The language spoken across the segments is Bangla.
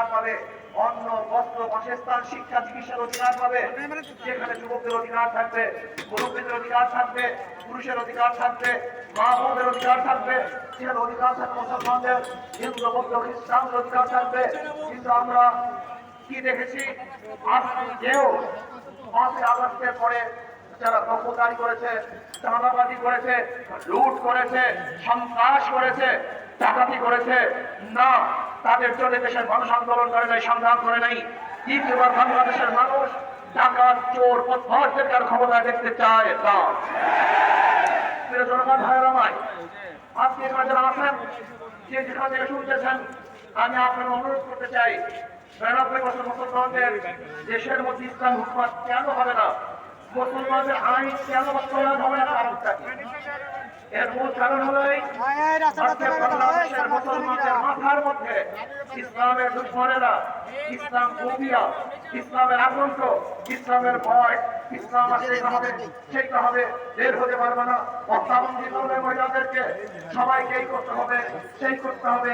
অধিকার পাবে, অন্ন, বস্ত্র, বাসস্থান, শিক্ষা, চিকিৎসার অধিকার পাবে। যেখানে যুবকদের অধিকার থাকবে মুরব্বীদের অধিকার থাকবে, পুরুষের অধিকার থাকবে মা বোনদের অধিকার থাকবে সেখানে অধিকার থাকবে মুসলমানদের, হিন্দু, বৌদ্ধ, খ্রিস্টানদের অধিকার থাকবে। কিন্তু আমরা কি দেখেছি? আজকেও পাঁচই আগস্টের পরে যারা দখলদারি করেছে, চাঁদাবাজি করেছে, লুট করেছে, সন্ত্রাস করেছে ডাকাতি করেছে। না, তাদের জন্য দেশের মানুষ আন্দোলন করে নাই, সংগ্রাম করে নাই। দ্বিতীয়বার বাংলাদেশের মানুষ ডাকাত, চোর পথের কার ক্ষমতা দেখতে চায় না। আজকে আমি আপনার অনুরোধ করতে চাই দেশের কেন হবে না? মুসলমানদের আইন কেন বাস্তবায়ন হবে না? এর মূল কারণ হলো মুসলমানদের মাথার মধ্যে ইসলামের দুশ্মনেরা ইসলাম ফোবিয়া ইসলামের আতঙ্ক ইসলামের ভয় ইসলাম আর সেই হবে হবে বের হতে পারবে না। অত্যাবন্ধি করবে মহিলাদেরকে। সবাইকে এই করতে হবে সেই করতে হবে।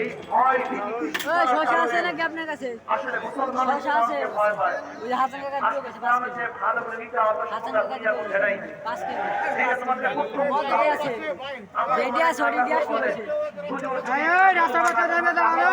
এই ভয় আসলে মুসলমান ভয় পায়। যে ভালো করে নিতে হবে তোমাদের রাস্তা বাচ্চা যাবে দাঁড়ানো